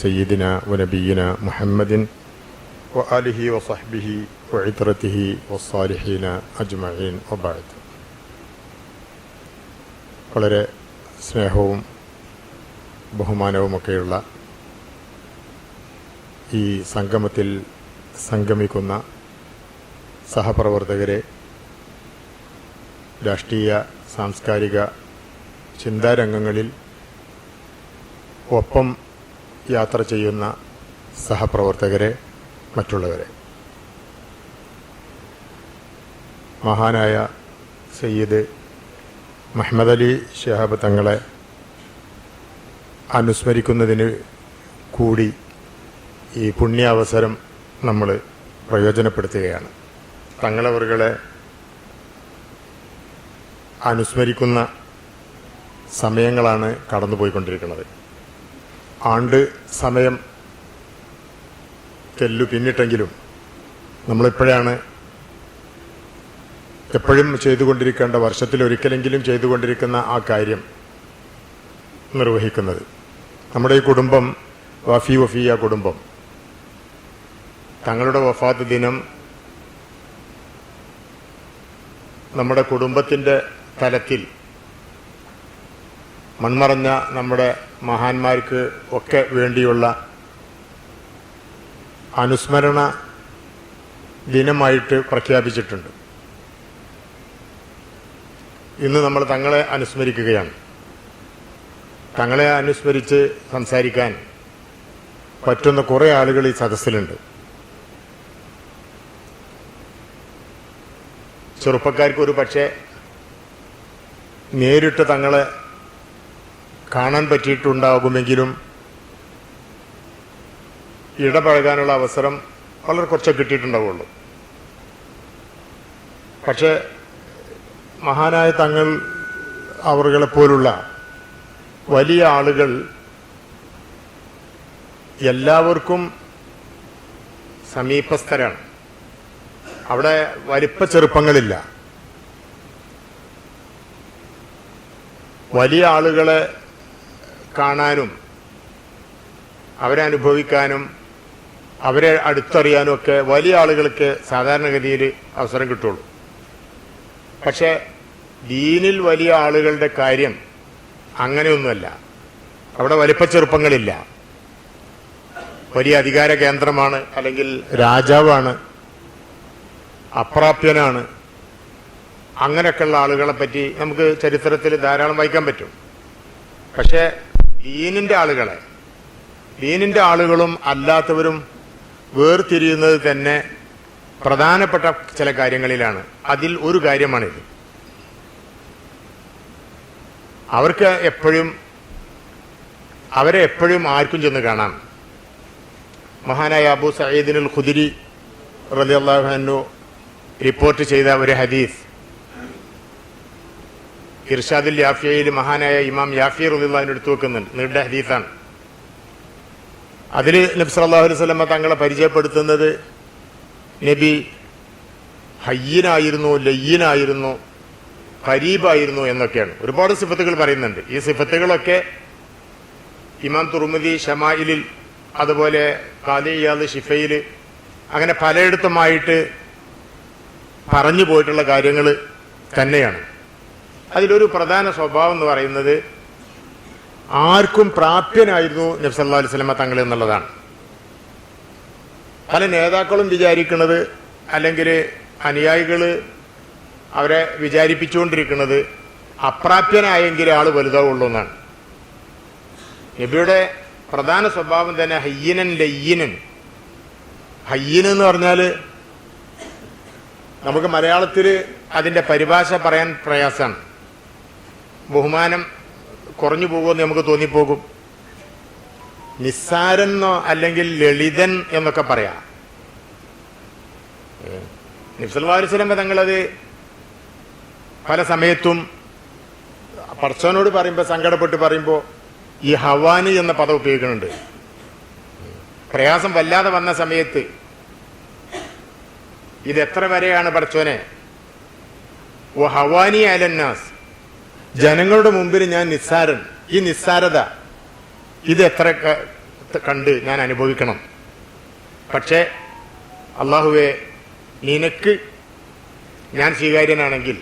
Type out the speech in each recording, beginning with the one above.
سيدنا ونبينا محمد وآله وصحبه وعترته والصالحين أجمعين وبعد വളരെ സ്നേഹവും ബഹുമാനവുമൊക്കെയുള്ള ഈ സംഗമത്തിൽ സംഗമിക്കുന്ന സഹപ്രവർത്തകരെ രാഷ്ട്രീയ സാംസ്കാരിക ചിന്താരംഗങ്ങളിൽ ഒപ്പം യാത്ര ചെയ്യുന്ന സഹപ്രവർത്തകരെ മറ്റുള്ളവരെ. മഹാനായ സയ്യിദ് മുഹമ്മദ് അലി ഷഹാബ് തങ്ങളെ അനുസ്മരിക്കുന്നതിന് കൂടി ഈ പുണ്യാവസരം നമ്മൾ പ്രയോജനപ്പെടുത്തുകയാണ്. തങ്ങളവറുകളെ അനുസ്മരിക്കുന്ന സമയങ്ങളാണ് കടന്നുപോയിക്കൊണ്ടിരിക്കുന്നത്. ആണ്ട് സമയം തെല്ലു പിന്നിട്ടെങ്കിലും നമ്മളിപ്പോഴാണ് എപ്പോഴും ചെയ്തുകൊണ്ടിരിക്കേണ്ട വർഷത്തിലൊരിക്കലെങ്കിലും ചെയ്തുകൊണ്ടിരിക്കുന്ന ആ കാര്യം നിർവഹിക്കുന്നത്. നമ്മുടെ ഈ കുടുംബം വഫി വഫിയ കുടുംബം. തങ്ങളുടെ വഫാത്ത് ദിനം നമ്മുടെ കുടുംബത്തിന്റെ തലത്തിൽ മൺമറഞ്ഞ നമ്മുടെ മഹാന്മാർക്ക് ഒക്കെ വേണ്ടിയുള്ള അനുസ്മരണ ദിനമായിട്ട് പ്രഖ്യാപിച്ചിട്ടുണ്ട്. ഇന്ന് നമ്മൾ തങ്ങളെ അനുസ്മരിക്കുകയാണ്. തങ്ങളെ അനുസ്മരിച്ച് സംസാരിക്കാൻ പറ്റുന്ന കുറേ ആളുകൾ ഈ സദസ്സിലുണ്ട്. ചെറുപ്പക്കാർക്ക് ഒരു പക്ഷേ നേരിട്ട് തങ്ങളെ കാണാൻ പറ്റിയിട്ടുണ്ടാകുമെങ്കിലും ഇടപഴകാനുള്ള അവസരം വളരെ കുറച്ചേ കിട്ടിയിട്ടുണ്ടാവുള്ളൂ. പക്ഷേ മഹാനായ തങ്ങൾ അവറുകളെ പോലുള്ള വലിയ ആളുകൾ എല്ലാവർക്കും സമീപസ്ഥരാണ്. അവിടെ വലിപ്പ ചെറുപ്പങ്ങളില്ല. വലിയ ആളുകളെ കാണാനും അവരെ അനുഭവിക്കാനും അവരെ അടുത്തറിയാനും ഒക്കെ വലിയ ആളുകൾക്ക് സാധാരണഗതിയിൽ അവസരം കിട്ടുള്ളൂ. പക്ഷേ ദീനിൽ വലിയ ആളുകളുടെ കാര്യം അങ്ങനെയൊന്നുമല്ല. അവിടെ വലിപ്പ ചെറുപ്പങ്ങളില്ല വലിയ അധികാര കേന്ദ്രമാണ് അല്ലെങ്കിൽ രാജാവാണ് അപ്രാപ്യനാണ്. അങ്ങനെയൊക്കെയുള്ള ആളുകളെ പറ്റി നമുക്ക് ചരിത്രത്തിൽ ധാരാളം വായിക്കാൻ പറ്റും. പക്ഷേ ദീനിന്റെ ആളുകളെ. ദീനിന്റെ ആളുകളും അല്ലാത്തവരും വേർതിരിയുന്നത് തന്നെ പ്രധാനപ്പെട്ട ചില കാര്യങ്ങളിലാണ്. അതിൽ ഒരു കാര്യമാണിത്. അവർക്ക് എപ്പോഴും അവരെ എപ്പോഴും ആർക്കും ചെന്ന് കാണാം. മഹാനായ അബു സയ്യിദിനുൽ ഖുദിരി റലിയല്ലാഹു റിപ്പോർട്ട് ചെയ്ത ഒരു ഹദീസ്. ഇർഷാദുൽ യാഫിയയിൽ മഹാനായ ഇമാം യാഫി റലിള്ളാഹിന് എടുത്തു വെക്കുന്നുണ്ട്. നീണ്ട ഹദീസാണ്. അതിൽ നബി സല്ലല്ലാഹു അലൈഹി വസല്ലമ തങ്ങളെ പരിചയപ്പെടുത്തുന്നത് നബി ഹയ്യനായിരുന്നു ലയ്യനായിരുന്നു കരീബായിരുന്നു എന്നൊക്കെയാണ്. ഒരുപാട് സിഫത്തുകൾ പറയുന്നുണ്ട്. ഈ സിഫത്തുകളൊക്കെ ഇമാം തുറുമതി ഷമായിലിൽ അതുപോലെ കാലിയാദ് ഷിഫയിൽ അങ്ങനെ പലയിടത്തുമായിട്ട് പറഞ്ഞു പോയിട്ടുള്ള കാര്യങ്ങൾ തന്നെയാണ്. അതിലൊരു പ്രധാന സ്വഭാവം എന്ന് പറയുന്നത് ആർക്കും പ്രാപ്യനായിരുന്നു നബ്സല്ലാ അലൈഹി സ്വലമ തങ്ങൾ എന്നുള്ളതാണ്. പല നേതാക്കളും വിചാരിക്കുന്നത് അല്ലെങ്കിൽ അനുയായികൾ അവരെ വിചാരിപ്പിച്ചുകൊണ്ടിരിക്കുന്നത് അപ്രാപ്യനായെങ്കിൽ ആൾ വലുതാവുള്ളൂ എന്നാണ്. നബിയുടെ പ്രധാന സ്വഭാവം തന്നെ ഹയ്യനൻ ലയ്യനൻ. ഹയ്യൻ എന്ന് പറഞ്ഞാൽ നമുക്ക് മലയാളത്തിൽ അതിന്റെ പരിഭാഷ പറയാൻ പ്രയാസമാണ്. ബഹുമാനം കുറഞ്ഞു പോകുമെന്ന് നമുക്ക് തോന്നിപ്പോകും. നിസ്സാരെന്നോ അല്ലെങ്കിൽ ലളിതൻ എന്നൊക്കെ പറയാം. നിഫ്സൽവാരിസ്ലമ തങ്ങളത് പല സമയത്തും പർച്ചവനോട് പറയുമ്പോൾ സങ്കടപ്പെട്ട് പറയുമ്പോൾ ഈ ഹവാനി എന്ന പദം ഉപയോഗിക്കുന്നുണ്ട്. പ്രയാസം വല്ലാതെ വന്ന സമയത്ത് ഇത് എത്ര വരെയാണ് പടച്ചോനെ ഓ ഹവാനി അലന്നാസ് ജനങ്ങളുടെ മുമ്പിൽ ഞാൻ നിസ്സാരൻ. ഈ നിസ്സാരത ഇത് എത്ര കണ്ട് ഞാൻ അനുഭവിക്കണം. പക്ഷേ അള്ളാഹുവെ നിനക്ക് ഞാൻ സ്വീകാര്യനാണെങ്കിൽ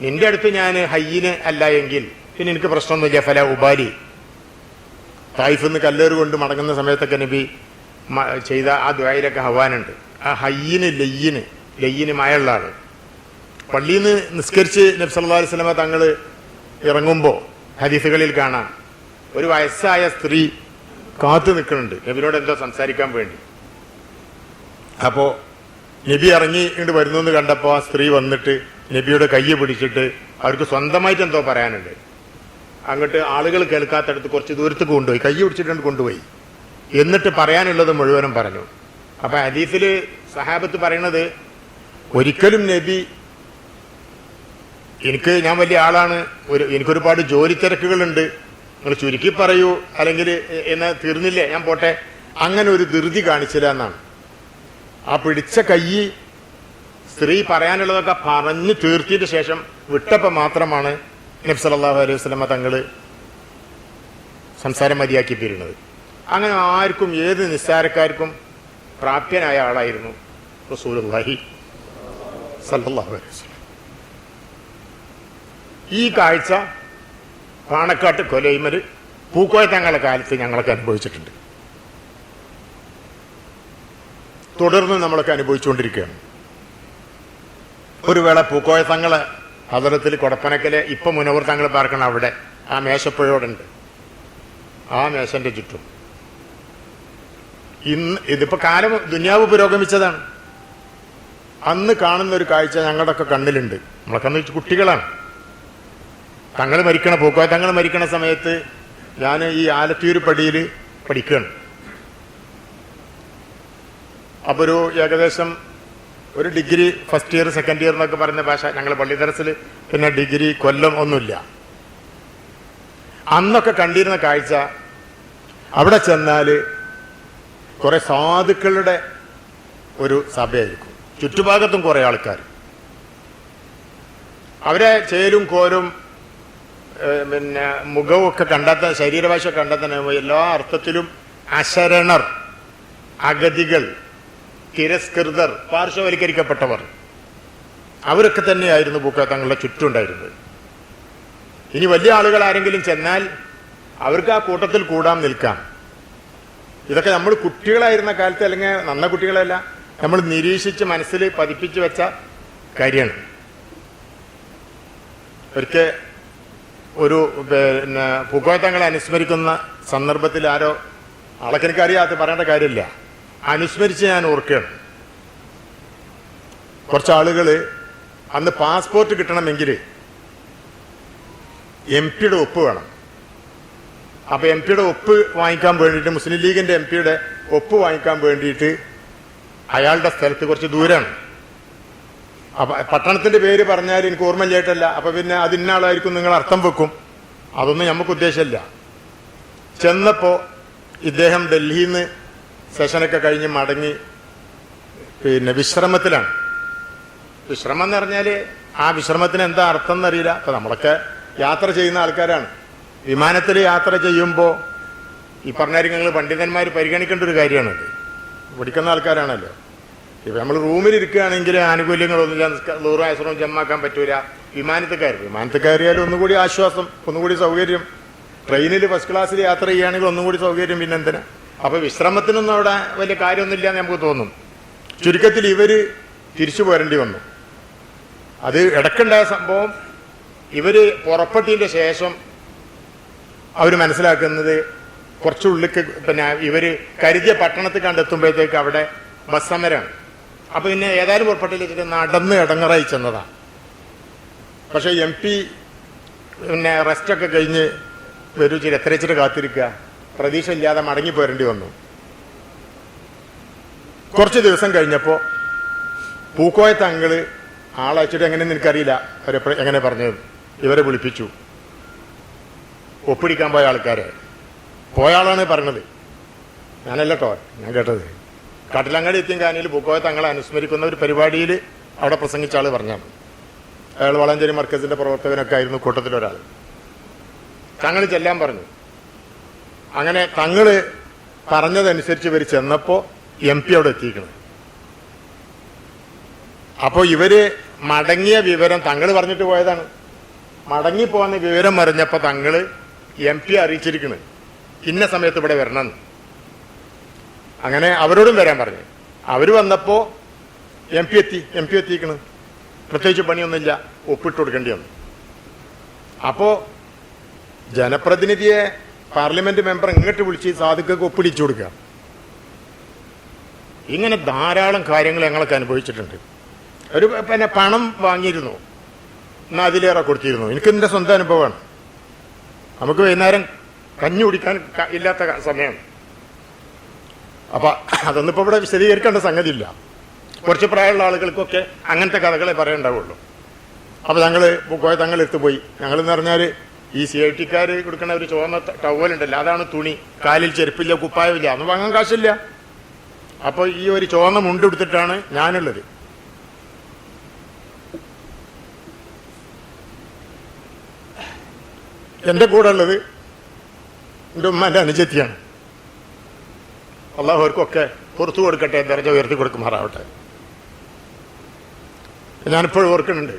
നിന്റെ അടുത്ത് ഞാൻ ഹയ്യിന് അല്ല എങ്കിൽ പിന്നെ എനിക്ക് പ്രശ്നമൊന്നുമില്ല. ഫല ഉപാലി തായിഫ് നിന്ന് കല്ലേറ് കൊണ്ട് മടങ്ങുന്ന സമയത്തൊക്കെ നബി ചെയ്ത ആ ദ്വായിലൊക്കെ ഹവാനുണ്ട്. ആ ഹയ്യിന് ലയ്യിന് ലയ്യിന് മായുള്ള ആൾ. പള്ളിയിൽ നിന്ന് നിസ്കരിച്ച് നബി സല്ലല്ലാഹു അലൈഹി വസല്ലമ തങ്ങൾ ഇറങ്ങുമ്പോൾ ഹദീസുകളിൽ കാണാം. ഒരു വയസ്സായ സ്ത്രീ കാത്തു നിൽക്കുന്നുണ്ട്. നബിനോട് എന്തോ സംസാരിക്കാൻ വേണ്ടി. അപ്പോൾ നബി ഇറങ്ങി ഇങ്ങോട്ട് വരുന്നു എന്ന് കണ്ടപ്പോൾ ആ സ്ത്രീ വന്നിട്ട് നബിയുടെ കയ്യെ പിടിച്ചിട്ട് അവർക്ക് സ്വന്തമായിട്ട് എന്തോ പറയാനുണ്ട്. അങ്ങോട്ട് ആളുകൾ കേൾക്കാത്തടത്ത് കുറച്ച് ദൂരത്ത് കൊണ്ടുപോയി. കൈ പിടിച്ചിട്ടുണ്ട് കൊണ്ടുപോയി. എന്നിട്ട് പറയാനുള്ളത് മുഴുവനും പറഞ്ഞു. അപ്പം ഹദീസിൽ സഹാബത്ത് പറയണത് ഒരിക്കലും നബി എനിക്ക് ഞാൻ വലിയ ആളാണ്. ഒരു എനിക്കൊരുപാട് ജോലി തിരക്കുകളുണ്ട് നിങ്ങൾ ചുരുക്കി പറയൂ അല്ലെങ്കിൽ എന്നാ തീർന്നില്ലേ ഞാൻ പോട്ടെ. അങ്ങനെ ഒരു ധൃതി കാണിച്ചില്ല എന്നാണ്. ആ പിടിച്ച കൈ സ്ത്രീ പറയാനുള്ളതൊക്കെ പറഞ്ഞു തീർത്തിയിട്ട് ശേഷം വിട്ടപ്പോൾ മാത്രമാണ് നബി സല്ലല്ലാഹു അലൈഹി വസ്ലമ തങ്ങൾ സംസാരം മതിയാക്കി പിരിയുന്നത് അങ്ങനെ ആർക്കും ഏത് നിസ്സാരക്കാർക്കും പ്രാപ്യനായ ആളായിരുന്നു റസൂലുള്ളാഹി സല്ലാഹു അലൈഹി ഈ കാഴ്ച പാണക്കാട്ട് കൊലൈമര് പൂക്കോയ തങ്ങളുടെ കാലത്ത് ഞങ്ങളൊക്കെ അനുഭവിച്ചിട്ടുണ്ട്. തുടർന്ന് നമ്മളൊക്കെ അനുഭവിച്ചുകൊണ്ടിരിക്കുകയാണ്. ഒരു വേള പൂക്കോയ തങ്ങളെ ഹദരത്തിൽ കൊടപ്പനക്കലെ ഇപ്പൊ മുനവർ തങ്ങൾ പാർക്കണം അവിടെ ആ മേശപ്പുഴയോടുണ്ട്. ആ മേശന്റെ ചുറ്റും. ഇന്ന് ഇതിപ്പോ കാലം ദുനിയാവ് പുരോഗമിച്ചതാണ്. അന്ന് കാണുന്ന ഒരു കാഴ്ച ഞങ്ങളുടെയൊക്കെ കണ്ണിലുണ്ട്. നമ്മളൊക്കെ കുട്ടികളാണ്. തങ്ങൾ മരിക്കണ പൂക്കോയ തങ്ങൾ മരിക്കണ സമയത്ത് ഞാൻ ഈ ആലത്തൂർ പടിയിൽ പഠിക്കുകയാണ് അപ്പോൾ ഒരു ഏകദേശം ഒരു degree first year second year എന്നൊക്കെ പറയുന്ന ഭാഷ ഞങ്ങൾ പള്ളിതരസിൽ പിന്നെ ഡിഗ്രി കൊല്ലം ഒന്നുമില്ല. അന്നൊക്കെ കണ്ടിരുന്ന കാഴ്ച അവിടെ ചെന്നാൽ കുറെ സാധുക്കളുടെ ഒരു സഭയായിരിക്കും. ചുറ്റുഭാഗത്തും കുറെ ആൾക്കാർ അവരെ ചേലും കോരും പിന്നെ മുഖമൊക്കെ കണ്ടെത്താൻ ശരീരഭാഷ കണ്ടെത്താൻ എല്ലാ അർത്ഥത്തിലും അശരണർ അഗതികൾ തിരസ്കൃതർ പാർശ്വവൽക്കരിക്കപ്പെട്ടവർ. അവരൊക്കെ തന്നെയായിരുന്നു പൂക്ക തങ്ങളുടെ ചുറ്റുണ്ടായിരുന്നത് ഇനി വലിയ ആളുകൾ ആരെങ്കിലും ചെന്നാൽ അവർക്ക് ആ കൂട്ടത്തിൽ കൂടാൻ നിൽക്കാം. ഇതൊക്കെ നമ്മൾ കുട്ടികളായിരുന്ന കാലത്ത് അല്ലെങ്കിൽ നന്ന കുട്ടികളല്ല നമ്മൾ നിരീക്ഷിച്ച് മനസ്സിൽ പതിപ്പിച്ചു വെച്ച കാര്യമാണ്. ഒരിക്കൽ ഒരു പിന്നെ പൂക്കോയത്തങ്ങളെ അനുസ്മരിക്കുന്ന സന്ദർഭത്തിൽ ആരോ ആളൊക്കെ അറിയാത്ത പറയേണ്ട കാര്യമില്ല. അനുസ്മരിച്ച് ഞാൻ ഓർക്കുകയാണ്. കുറച്ച് ആളുകൾ അന്ന് പാസ്പോർട്ട് കിട്ടണമെങ്കിൽ എം പിയുടെ ഒപ്പ് വേണം. അപ്പോൾ എം പിയുടെ ഒപ്പ് വാങ്ങിക്കാൻ വേണ്ടിയിട്ട് മുസ്ലിം ലീഗിന്റെ എം പിയുടെ ഒപ്പ് വാങ്ങിക്കാൻ വേണ്ടിയിട്ട് അയാളുടെ സ്ഥലത്ത് കുറച്ച് അപ്പൊ പട്ടണത്തിന്റെ പേര് പറഞ്ഞാൽ എനിക്ക് ഓർമ്മയില്ലായിട്ടല്ല. അപ്പൊ പിന്നെ അതിന്നാളായിരിക്കും നിങ്ങൾ അർത്ഥം വെക്കും. അതൊന്നും നമുക്ക് ഉദ്ദേശമില്ല. ചെന്നപ്പോ ഇദ്ദേഹം ഡൽഹിയിൽ നിന്ന് സെഷനൊക്കെ കഴിഞ്ഞ് മടങ്ങി പിന്നെ വിശ്രമത്തിലാണ്. വിശ്രമം എന്ന് പറഞ്ഞാൽ ആ വിശ്രമത്തിന് എന്താ അർത്ഥം എന്നറിയില്ല. അപ്പൊ നമ്മളൊക്കെ യാത്ര ചെയ്യുന്ന ആൾക്കാരാണ്. വിമാനത്തിൽ യാത്ര ചെയ്യുമ്പോൾ ഈ പറഞ്ഞ കാര്യങ്ങൾ പണ്ഡിതന്മാർ പരിഗണിക്കേണ്ട ഒരു കാര്യമാണത്. പഠിക്കുന്ന ആൾക്കാരാണല്ലോ. ഇപ്പൊ നമ്മൾ റൂമിൽ ഇരിക്കുകയാണെങ്കിൽ ആനുകൂല്യങ്ങളൊന്നും നൂറ് ആശ്രമം ജമ്മാക്കാൻ പറ്റൂല. വിമാനത്തിൽ കയറി വിമാനത്തിൽ കയറിയാലും ഒന്നുകൂടി ആശ്വാസം ഒന്നുകൂടി സൗകര്യം. ട്രെയിനിൽ ഫസ്റ്റ് ക്ലാസ്സിൽ യാത്ര ചെയ്യുകയാണെങ്കിൽ ഒന്നുകൂടി സൗകര്യം പിന്നെ എന്തിനാ അപ്പൊ വിശ്രമത്തിനൊന്നും അവിടെ വലിയ കാര്യമൊന്നുമില്ല എന്ന് നമുക്ക് തോന്നും. ചുരുക്കത്തിൽ ഇവർ തിരിച്ചു പോരേണ്ടി വന്നു. അത് ഇടക്കുണ്ടായ സംഭവം ഇവർ പുറപ്പെട്ടതിന്റെ ശേഷം അവർ മനസ്സിലാക്കുന്നത് കുറച്ചുള്ളിക്ക് പിന്നെ ഇവർ കരുതിയ പട്ടണത്തിൽ കണ്ടെത്തുമ്പോഴത്തേക്ക് അവിടെ ബസ് സമരമാണ് അപ്പൊ പിന്നെ ഏതായാലും പുറപ്പെട്ടില്ല വെച്ചിട്ട് നടന്ന് ഇടങ്ങറായി ചെന്നതാണ് പക്ഷെ എം പി പിന്നെ റെസ്റ്റൊക്കെ കഴിഞ്ഞ് വരൂ ചില എത്ര വെച്ചിട്ട് കാത്തിരിക്കുക പ്രതീക്ഷ ഇല്ലാതെ മടങ്ങി പോരേണ്ടി വന്നു. കുറച്ച് ദിവസം കഴിഞ്ഞപ്പോൾ പൂക്കോയ തങ്ങൾ ആളയച്ചിട്ട് എങ്ങനെയെന്ന് എനിക്കറിയില്ല. അവരെ എങ്ങനെ പറഞ്ഞത്? ഇവരെ വിളിപ്പിച്ചു. ഒപ്പിടിക്കാൻ പോയ ആൾക്കാരെ. പോയ ആളാണ് പറഞ്ഞത്. ഞാനല്ലോ ഞാൻ കേട്ടത്. കാട്ടിലങ്ങാടി എത്തിയും കാനിയിൽ പൂക്കോയ തങ്ങളെ അനുസ്മരിക്കുന്ന ഒരു പരിപാടിയിൽ അവിടെ പ്രസംഗിച്ച ആൾ പറഞ്ഞാണ് അയാൾ വളഞ്ചേരി മർക്കസിന്റെ പ്രവർത്തകനൊക്കെ ആയിരുന്നു കൂട്ടത്തിലൊരാൾ തങ്ങൾ ചെല്ലാൻ പറഞ്ഞു. അങ്ങനെ തങ്ങൾ പറഞ്ഞതനുസരിച്ച് ഇവർ ചെന്നപ്പോൾ എം പി അവിടെ എത്തിക്കണം അപ്പോൾ ഇവർ മടങ്ങിയ വിവരം തങ്ങൾ പറഞ്ഞിട്ട് പോയതാണ്. മടങ്ങി പോകുന്ന വിവരം അറിഞ്ഞപ്പോൾ തങ്ങൾ എം പി അറിയിച്ചിരിക്കുന്നത് ഇന്ന സമയത്ത് ഇവിടെ വരണം അങ്ങനെ അവരോടും വരാൻ പറഞ്ഞു. അവർ വന്നപ്പോൾ എം പി എത്തി എം പി എത്തിക്കണ്. പ്രത്യേകിച്ച് പണിയൊന്നുമില്ല ഒപ്പിട്ട് കൊടുക്കേണ്ടി വന്നു. അപ്പോൾ ജനപ്രതിനിധിയെ പാർലമെന്റ് മെമ്പർ ഇങ്ങോട്ട് വിളിച്ച് സാധുക്കൾക്ക് ഒപ്പിടിച്ചു കൊടുക്കുക. ഇങ്ങനെ ധാരാളം കാര്യങ്ങൾ ഞങ്ങൾക്ക് അനുഭവിച്ചിട്ടുണ്ട്. ഒരു പിന്നെ പണം വാങ്ങിയിരുന്നു. എന്നാൽ അതിലേറെ കൊടുത്തിരുന്നു. എനിക്ക് എന്റെ സ്വന്തം അനുഭവമാണ്. നമുക്ക് വൈകുന്നേരം കഞ്ഞി കുടിക്കാൻ ഇല്ലാത്ത ക- സമയം അപ്പൊ അതൊന്നും ഇപ്പൊ ഇവിടെ വിശദീകരിക്കേണ്ട സംഗതിയില്ല. കുറച്ച് പ്രായമുള്ള ആളുകൾക്കൊക്കെ അങ്ങനത്തെ കഥകളെ പറയണ്ടാവുള്ളൂ. അപ്പൊ ഞങ്ങൾ പോയ തങ്ങൾ എത്തുപോയി ഞങ്ങൾ എന്ന് പറഞ്ഞാൽ ഈ സി ഐ ടിക്കാർ കൊടുക്കുന്ന ഒരു ചുവന്ന ടവലുണ്ടല്ലോ അതാണ് തുണി. കാലിൽ ചെരുപ്പില്ല കുപ്പായമില്ല അന്ന് വാങ്ങാൻ കാശില്ല. അപ്പൊ ഈ ഒരു ചുവന്ന മുണ്ട് എടുത്തിട്ടാണ് ഞാനുള്ളത്. എന്റെ കൂടെ ഉള്ളത് എന്റെ ഉമ്മാന്റെ അനുജത്തിയാണ്. അള്ളാഹു അവർക്കൊക്കെ പുറത്തു കൊടുക്കട്ടെ ദർജ ഉയർത്തി കൊടുക്കുമാറാവട്ടെ ഞാനിപ്പോഴും ഓർക്കുന്നുണ്ട്.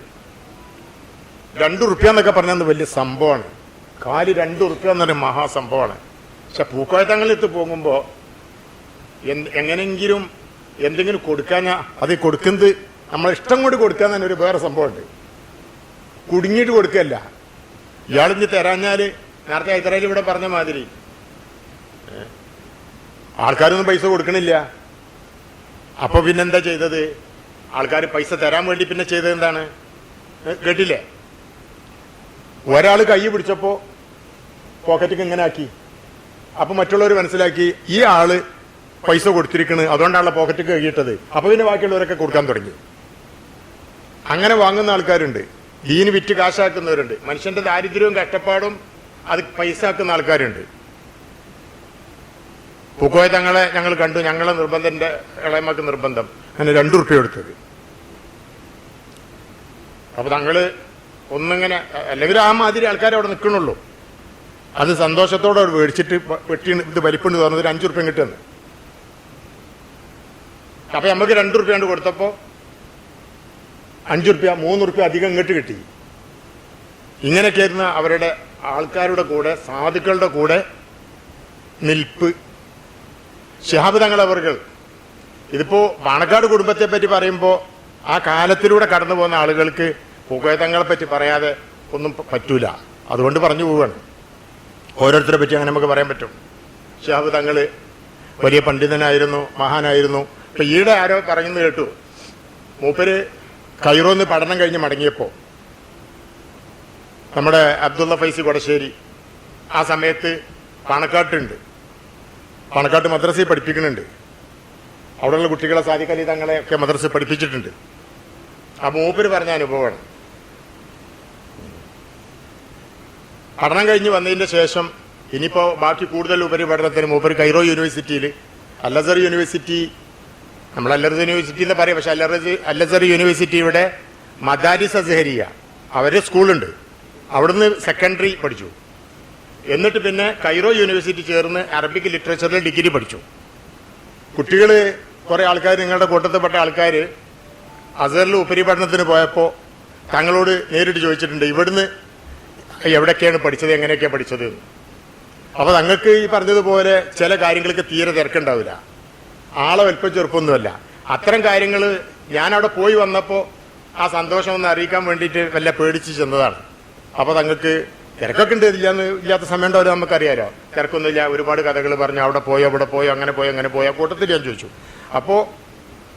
രണ്ടു റുപ്യ എന്നൊക്കെ പറഞ്ഞത് വലിയ സംഭവമാണ്. കാൽ രണ്ടു റുപ്യ എന്നൊരു മഹാസംഭവമാണ് പക്ഷെ പൂക്കോയത്തങ്ങളിലെത്ത് പോകുമ്പോൾ എങ്ങനെങ്കിലും എന്തെങ്കിലും കൊടുക്കാൻ അത് കൊടുക്കുന്നത് നമ്മൾ ഇഷ്ടം കൊണ്ട് കൊടുക്കാൻ തന്നെ ഒരു വേറെ സംഭവമുണ്ട്. കുടുങ്ങിയിട്ട് കൊടുക്കല്ല. ഇയാളിഞ്ഞ് തരാഞ്ഞാൽ നേരത്തെ ഹൈദരാലി ഇവിടെ പറഞ്ഞ മാതിരി? ആൾക്കാരൊന്നും പൈസ കൊടുക്കണില്ല. അപ്പൊ പിന്നെന്താ ചെയ്തത്? ആൾക്കാർ പൈസ തരാൻ വേണ്ടി പിന്നെ ചെയ്തത് എന്താണ്? കേട്ടില്ലേ? ഒരാൾ കൈ പിടിച്ചപ്പോ പോക്കറ്റിക്ക് ഇങ്ങനെ ആക്കി. അപ്പൊ മറ്റുള്ളവർ മനസ്സിലാക്കി ഈ ആൾ പൈസ കൊടുത്തിരിക്കണ് അതുകൊണ്ടാണല്ലോ പോക്കറ്റ് കഴിയിട്ടത് അപ്പൊ പിന്നെ ബാക്കിയുള്ളവരൊക്കെ കൊടുക്കാൻ തുടങ്ങി. അങ്ങനെ വാങ്ങുന്ന ആൾക്കാരുണ്ട്. ദീന് വിറ്റ് കാശാക്കുന്നവരുണ്ട്. മനുഷ്യന്റെ ദാരിദ്ര്യവും കഷ്ടപ്പാടും അത് പൈസ ആക്കുന്ന ആൾക്കാരുണ്ട്. പൂക്കോയ തങ്ങളെ ഞങ്ങൾ കണ്ടു. ഞങ്ങളെ നിർബന്ധന്റെ ഇളയമ്മക്ക് നിർബന്ധം. അങ്ങനെ രണ്ടു റുപ്യ എടുത്തത് അപ്പൊ തങ്ങൾ ഒന്നിങ്ങനെ അല്ലെങ്കിൽ ആ മാതിരി ആൾക്കാരെ അവിടെ നിൽക്കണുള്ളൂ. അത് സന്തോഷത്തോടെ അവർ മേടിച്ചിട്ട് വെട്ടി ഇത് വലിപ്പുണ്ട് പറഞ്ഞത് ഒരു അഞ്ചു റുപ്യ കിട്ടുന്നു അപ്പൊ നമുക്ക് രണ്ടു റുപ്യ കൊണ്ട് കൊടുത്തപ്പോ അഞ്ചു റുപ്യ മൂന്ന് റുപ്യ അധികം ഇങ്ങോട്ട് കിട്ടി. ഇങ്ങനെയൊക്കെയായിരുന്നു അവരുടെ ആൾക്കാരുടെ കൂടെ സാധുക്കളുടെ കൂടെ നിൽപ്പ് ഷിഹാബ് തങ്ങളവർകൾ ഇതിപ്പോ പാണക്കാട് കുടുംബത്തെ പറ്റി പറയുമ്പോൾ ആ കാലത്തിലൂടെ കടന്നു പോകുന്ന ആളുകൾക്ക് പുകയതങ്ങളെ പറ്റി പറയാതെ ഒന്നും പറ്റൂല. അതുകൊണ്ട് പറഞ്ഞു പോവുകയാണ്. ഓരോരുത്തരെ പറ്റി അങ്ങനെ നമുക്ക് പറയാൻ പറ്റും. ഷിഹാബ് തങ്ങൾ വലിയ പണ്ഡിതനായിരുന്നു മഹാനായിരുന്നു. ഇപ്പൊ ഈയിടെ ആരോ പറഞ്ഞെന്ന് കേട്ടു. മൂപ്പര് കൈറോന്ന് പഠനം കഴിഞ്ഞ് മടങ്ങിയപ്പോ നമ്മുടെ അബ്ദുള്ള ഫൈസി കൊടശ്ശേരി ആ സമയത്ത് പണക്കാട്ടുണ്ട് പണക്കാട്ട് മദ്രസയിൽ പഠിപ്പിക്കുന്നുണ്ട്. അവിടെയുള്ള കുട്ടികളെ സാധിക്കലി തങ്ങളെ ഒക്കെ മദ്രസയിൽ പഠിപ്പിച്ചിട്ടുണ്ട്. ആ മൂപ്പര് പറഞ്ഞ അനുഭവമാണ്. പഠനം കഴിഞ്ഞ് വന്നതിന്റെ ശേഷം ഇനിയിപ്പോ ബാക്കി കൂടുതൽ ഉപരിപഠനത്തിന് മൂപ്പര് കൈറോ യൂണിവേഴ്സിറ്റിയിൽ അല്ലസർ യൂണിവേഴ്സിറ്റി നമ്മൾ അല്ലറസ് യൂണിവേഴ്സിറ്റി എന്ന് പറയും പക്ഷെ അല്ലറസ് അല്ലസർ യൂണിവേഴ്സിറ്റിയുടെ മദാരിസ് അസഹരിയ അവർ സ്കൂളുണ്ട്. അവിടുന്ന് സെക്കൻഡറി പഠിച്ചു. എന്നിട്ട് പിന്നെ കൈറോ യൂണിവേഴ്സിറ്റി ചേർന്ന് അറബിക് ലിറ്ററേച്ചറിൽ ഡിഗ്രി പഠിച്ചു. കുട്ടികൾ കുറേ ആൾക്കാർ നിങ്ങളുടെ കൂട്ടത്തിൽപ്പെട്ട ആൾക്കാർ അസറിൽ ഉപരിപഠനത്തിന് പോയപ്പോൾ തങ്ങളോട് നേരിട്ട് ചോദിച്ചിട്ടുണ്ട് ഇവിടുന്ന് എവിടെയൊക്കെയാണ് പഠിച്ചത്? എങ്ങനെയൊക്കെയാണ് പഠിച്ചത്? അപ്പോൾ അപ്പൊ തങ്ങൾക്ക് ഈ പറഞ്ഞതുപോലെ ചില കാര്യങ്ങൾക്ക് തീരെ തിരക്കുണ്ടാവില്ല. ആളെ വലിപ്പം ചെറുപ്പമൊന്നുമല്ല. അത്തരം കാര്യങ്ങൾ ഞാനവിടെ പോയി വന്നപ്പോൾ ആ സന്തോഷം ഒന്ന് അറിയിക്കാൻ വേണ്ടിയിട്ട് വല്ല പേടിച്ച് ചെന്നതാണ്. അപ്പോൾ തങ്ങൾക്ക് തിരക്കൊക്കെ ഉണ്ട്. ഇല്ലാന്ന് ഇല്ലാത്ത സമയം ഉണ്ടാവില്ല നമുക്കറിയാലോ. തിരക്കൊന്നുമില്ല ഒരുപാട് കഥകൾ പറഞ്ഞു. അവിടെ പോയോ അവിടെ പോയോ അങ്ങനെ പോയോ അങ്ങനെ പോയോ. കൂട്ടത്തിൽ ഞാൻ ചോദിച്ചു. അപ്പോ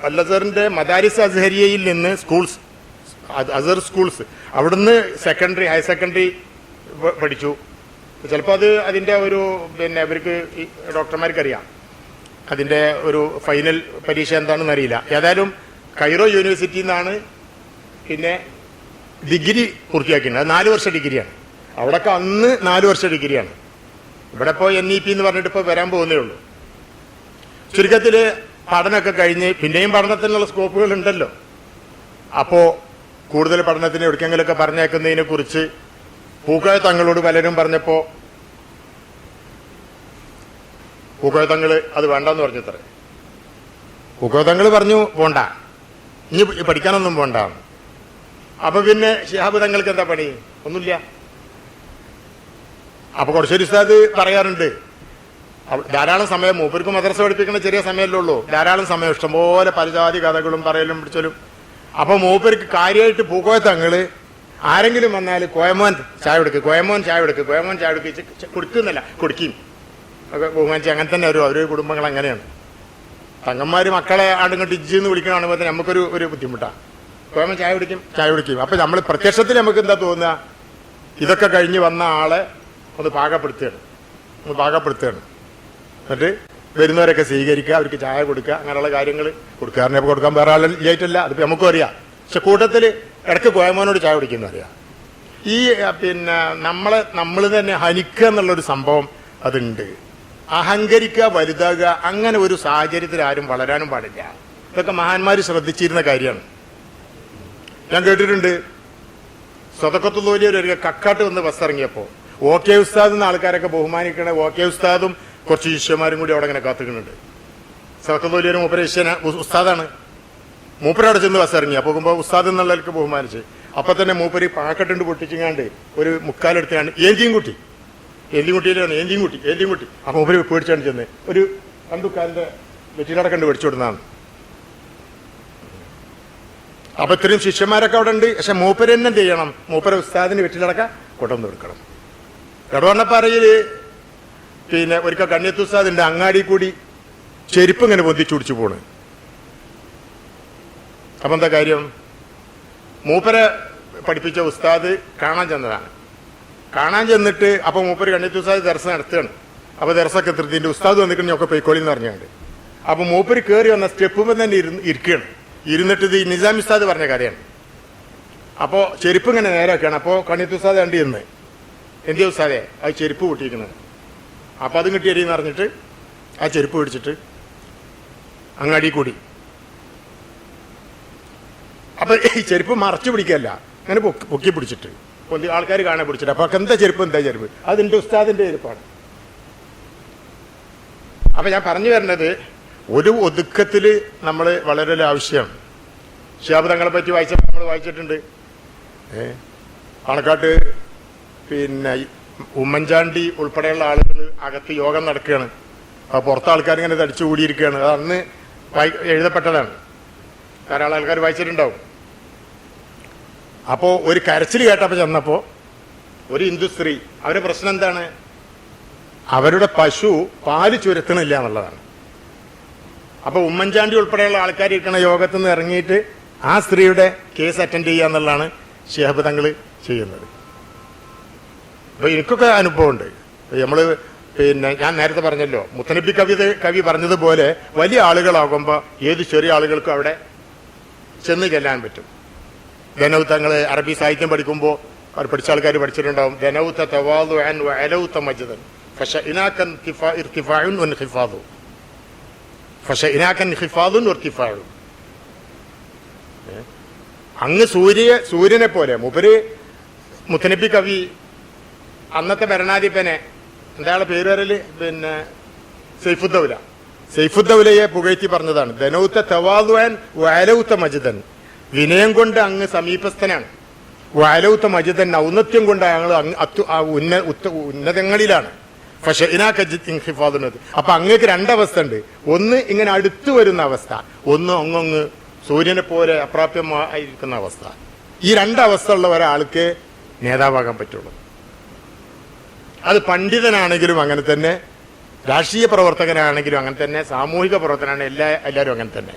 അല്ലസറിന്റെ മദാരിസ് അസഹരിയയിൽ നിന്ന് സ്കൂൾസ് അസർ സ്കൂൾസ് അവിടുന്ന് സെക്കൻഡറി ഹയർ സെക്കൻഡറി പഠിച്ചു. ചിലപ്പോൾ അത് അതിന്റെ ഒരു പിന്നെ ഇവർക്ക് ഡോക്ടർമാർക്ക് ഡോക്ടർമാർക്കറിയാം. അതിന്റെ ഒരു ഫൈനൽ പരീക്ഷ എന്താണെന്ന് അറിയില്ല. ഏതായാലും കൈറോ യൂണിവേഴ്സിറ്റിയിൽ നിന്നാണ് പിന്നെ ഡിഗ്രി പൂർത്തിയാക്കിയിട്ടുണ്ട്. അത് നാല് വർഷ ഡിഗ്രിയാണ്. അവിടെയൊക്കെ അന്ന് നാല് വർഷ ഡിഗ്രിയാണ്. ഇവിടെ ഇപ്പോൾ എൻ ഇ പി എന്ന് പറഞ്ഞിട്ട് ഇപ്പോൾ വരാൻ പോകുന്നേ ഉള്ളൂ. ചുരുക്കത്തിൽ പഠനമൊക്കെ കഴിഞ്ഞ് പിന്നെയും പഠനത്തിനുള്ള സ്കോപ്പുകൾ ഉണ്ടല്ലോ. അപ്പോ കൂടുതൽ പഠനത്തിന് എവിടെക്കെങ്കിലൊക്കെ പറഞ്ഞേക്കുന്നതിനെ കുറിച്ച് പൂക്കോയ തങ്ങളോട് പലരും പറഞ്ഞപ്പോ പൂക്കോയത്തങ്ങൾ അത് വേണ്ടെന്ന് പറഞ്ഞു പൂക്കോയ പൂക്കോയത്തങ്ങൾ പറഞ്ഞു പോണ്ട ഇനി പഠിക്കാനൊന്നും പോണ്ട അപ്പൊ പിന്നെ ശിഹാബ് തങ്ങൾക്ക് എന്താ പണി? ഒന്നുമില്ല. അപ്പൊ കുറച്ചൊരു ഉസ്താദ് പറയാറുണ്ട്. ധാരാളം സമയം മൂപ്പർക്ക് മദ്രസ പഠിപ്പിക്കുന്ന ചെറിയ സമയമല്ലേ ഉള്ളൂ. ധാരാളം സമയം ഇഷ്ടംപോലെ പലജാതി കഥകളും പറയലും പിടിച്ചലും. അപ്പൊ മൂപ്പർക്ക് കാര്യമായിട്ട് പൂക്കോയ തങ്ങൾ ആരെങ്കിലും വന്നാൽ കോയമോൻ ചായ കൊടുക്ക് കോയമോൻ ചായ കൊടുക്ക് കോയമോൻ ചായ കൊടുക്ക് കൊടുക്കുന്നില്ല കുടിക്കും. ബഹുമാനിച്ച് അങ്ങനെ തന്നെ ഒരു ഓരോ കുടുംബങ്ങൾ അങ്ങനെയാണ്. തങ്ങന്മാര് മക്കളെ ആണ്ടുങ്ങോട്ട് ഇജ്ജി എന്ന് വിളിക്കണ നമുക്കൊരു ഒരു ബുദ്ധിമുട്ടാണ് കോയമോൻ ചായ കുടിക്കും ചായ കുടിക്കും. അപ്പൊ നമ്മൾ പ്രത്യക്ഷത്തിൽ നമുക്ക് എന്താ തോന്നുക? ഇതൊക്കെ കഴിഞ്ഞ് വന്ന ആളെ ഒന്ന് പാകപ്പെടുത്തുകയാണ്. ഒന്ന് പാകപ്പെടുത്തുകയാണ്. എന്നിട്ട് വരുന്നവരൊക്കെ സ്വീകരിക്കുക അവർക്ക് ചായ കൊടുക്കുക അങ്ങനെയുള്ള കാര്യങ്ങൾ കൊടുക്കാറിനെ കൊടുക്കാൻ വേറെ ആളും ഇല്ലായിട്ടല്ല അതിപ്പോൾ നമുക്കും അറിയാം. പക്ഷെ കൂട്ടത്തിൽ ഇടയ്ക്ക് കോയമോനോട് ചായ കുടിക്കുന്ന അറിയാം. ഈ പിന്നെ നമ്മളെ നമ്മൾ തന്നെ ഹനിക്കുക എന്നുള്ളൊരു സംഭവം അതുണ്ട്. അഹങ്കരിക്കുക വലുതാകുക അങ്ങനെ ഒരു സാഹചര്യത്തിൽ ആരും വളരാനും പാടില്ല. ഇതൊക്കെ മഹാന്മാർ ശ്രദ്ധിച്ചിരുന്ന കാര്യമാണ്. ഞാൻ കേട്ടിട്ടുണ്ട്. സ്വതക്കത്തു ഒരു കക്കാട്ട് വന്ന് ബസ് ഇറങ്ങിയപ്പോ കെ ഉസ്താദ് എന്ന ആൾക്കാരൊക്കെ ബഹുമാനിക്കണ. കെ ഉസ്താദും കുറച്ച് ശിഷ്യന്മാരും കൂടി അവിടെ ഇങ്ങനെ കാത്തുക്കുന്നുണ്ട്. സ്വതക്കത്തുള്ളൂരി ഓപ്പറേഷൻ മൂപ്പര ശിഷ്യന ഉസ്താദാണ്. മൂപ്പരവിടെ ചെന്ന് ബസ് ഇറങ്ങി. അപ്പൊ നോക്കുമ്പോ ഉസ്താദ് എന്നുള്ളവർക്ക് ബഹുമാനിച്ച്. അപ്പൊ തന്നെ മൂപ്പര് പാക്കട്ടുണ്ട് പൊട്ടിച്ചിങ്ങാണ്ട് ഒരു മുക്കാലെടുത്താണ് ഏന്തിയും കുട്ടി. ഏന്തിയും കുട്ടിയിലാണ് ഏന്തിയും കുട്ടി ഏന്തിയും കുട്ടി. ആ മൂപ്പര് പേടിച്ചാണ് ചെന്ന് ഒരു കണ്ടുക്കാലിന്റെ വെറ്റിലടക്കണ്ട് പേടിച്ചു കൊടുക്കുന്നതാണ് അപ്പൊ ഇത്രയും ശിഷ്യന്മാരൊക്കെ അവിടെ ഉണ്ട്. പക്ഷെ മൂപ്പര് തന്നെ ചെയ്യണം? മൂപ്പര ഉസ്താദിന് വെറ്റിലടക്ക കൊണ്ടുവന്ന് കൊടുക്കണം. എടവണ്ണപ്പാറയിൽ പിന്നെ ഒരിക്കൽ കണ്ണിയത്തുസാദിന്റെ അങ്ങാടി കൂടി ചെരുപ്പ് ഇങ്ങനെ പൊന്തിച്ചുടിച്ചു പോണ്. അപ്പം എന്താ കാര്യം? മൂപ്പരെ പഠിപ്പിച്ച ഉസ്താദ് കാണാൻ ചെന്നതാണ്. കാണാൻ ചെന്നിട്ട് അപ്പം മൂപ്പര് കണ്ണിയത്തുസാദ് ദർശനം നടത്തുകയാണ്. അപ്പൊ ദർശനമൊക്കെ തൃത്തിന്റെ ഉസ്താദ് വന്നിട്ട് ഒക്കെ പൊയ്ക്കോളി എന്ന് പറഞ്ഞുകൊണ്ട്. അപ്പൊ മൂപ്പര് കയറി വന്ന സ്റ്റെപ്പുമ്പോൾ തന്നെ ഇരുന്ന് ഇരിക്കുകയാണ്. ഇരുന്നിട്ട് ഇത് നിസാം ഉസ്താദ് പറഞ്ഞ കാര്യമാണ്. അപ്പോൾ ചെരുപ്പ് ഇങ്ങനെ നേരെയൊക്കെയാണ് അപ്പോൾ കണ്ണിയത്തുസാദ് കണ്ടി എന്ന് എന്തിയ ഉസ്താദേ? ആ ചെരുപ്പ് പൊട്ടിയിരിക്കുന്നത് അപ്പോൾ അതും കിട്ടിയരിയെന്ന് പറഞ്ഞിട്ട് ആ ചെരുപ്പ് പിടിച്ചിട്ട് അങ്ങാടി കൂടി. അപ്പം ഈ ചെരുപ്പ് മറച്ചു പിടിക്കല്ല അങ്ങനെ പൊക്കി പിടിച്ചിട്ട്. പൊന്തി ആൾക്കാർ കാണാൻ പിടിച്ചിട്ട്. അപ്പോൾ എന്താ ചെരുപ്പ്? എന്താ ചെരുപ്പ്? അതിന്റെ ഉസ്താദിന്റെ ചെരുപ്പാണ്. അപ്പം ഞാൻ പറഞ്ഞു വരുന്നത് ഒരു ഒതുക്കത്തിൽ നമ്മൾ വളരെ ആവശ്യമാണ് ഷിയാബ് തങ്ങളെ പറ്റി വായിച്ചപ്പോൾ നമ്മൾ വായിച്ചിട്ടുണ്ട്. ഏ? പാണക്കാട്ട് പിന്നെ ഉമ്മൻചാണ്ടി ഉൾപ്പെടെയുള്ള ആളുകൾ അകത്ത് യോഗം നടക്കുകയാണ്. പുറത്തെ ആൾക്കാർ ഇങ്ങനെ തടിച്ചു കൂടിയിരിക്കുകയാണ്. അത് അന്ന് വായി എഴുതപ്പെട്ടതാണ്. ധാരാളം ആൾക്കാർ വായിച്ചിട്ടുണ്ടാവും. അപ്പോൾ ഒരു കരച്ചിൽ കേട്ടപ്പോൾ ചെന്നപ്പോ ഒരു ഹിന്ദു സ്ത്രീ അവരുടെ പ്രശ്നം എന്താണ്? അവരുടെ പശു പാൽ ചുരത്തണില്ല എന്നുള്ളതാണ്. അപ്പോൾ ഉമ്മൻചാണ്ടി ഉൾപ്പെടെയുള്ള ആൾക്കാർ ഇരിക്കുന്ന യോഗത്തിൽ നിന്ന് ഇറങ്ങിയിട്ട് ആ സ്ത്രീയുടെ കേസ് അറ്റൻഡ് ചെയ്യുക എന്നുള്ളതാണ് ഷിഹാബ് തങ്ങൾ ചെയ്യുന്നത്. അപ്പൊ എനിക്കൊക്കെ അനുഭവമുണ്ട്. നമ്മൾ പിന്നെ ഞാൻ നേരത്തെ പറഞ്ഞല്ലോ മുത്തനബി കവി കവി പറഞ്ഞതുപോലെ വലിയ ആളുകളാകുമ്പോൾ ഏത് ചെറിയ ആളുകൾക്കും അവിടെ ചെന്ന് ചെല്ലാൻ പറ്റും. ധനൗത്തങ്ങൾ അറബി സാഹിത്യം പഠിക്കുമ്പോൾ അവർ പഠിച്ച ആൾക്കാർ പഠിച്ചിട്ടുണ്ടാവും? അങ്ങ് സൂര്യ സൂര്യനെ പോലെ. മുപ്പര് മുത്തനബി കവി അന്നത്തെ ഭരണാധിപനെ എന്തായാലും പേര് വരൽ പിന്നെ സൈഫുദ്ദൗല. സൈഫുദ്ദൗലയെ പുകഴ്ത്തി പറഞ്ഞതാണ് ധനൗത്ത തവാദുവാൻ വയലൗത്ത മജിദൻ. വിനയം കൊണ്ട് അങ്ങ് സമീപസ്ഥനാണ്. വയലൗത്ത മജിദൻ ഔന്നത്യം കൊണ്ട് ഞങ്ങൾ ഉന്ന ഉന്നതങ്ങളിലാണ്. പക്ഷെ ഇനാഖിഫാദുന്നത് അപ്പൊ അങ്ങക്ക് രണ്ടവസ്ഥ ഉണ്ട്. ഒന്ന് ഇങ്ങനെ അടുത്തു വരുന്ന അവസ്ഥ ഒന്ന് അങ്ങൊങ്ങ് സൂര്യനെ പോലെ അപ്രാപ്യമായിരിക്കുന്ന അവസ്ഥ. ഈ രണ്ടവസ്ഥ ഉള്ള ഒരാൾക്ക് നേതാവാകാൻ പറ്റുള്ളൂ. അത് പണ്ഡിതനാണെങ്കിലും അങ്ങനെ തന്നെ രാഷ്ട്രീയ പ്രവർത്തകനാണെങ്കിലും അങ്ങനെ തന്നെ സാമൂഹിക പ്രവർത്തനാണ് എല്ലാ എല്ലാവരും അങ്ങനെ തന്നെ.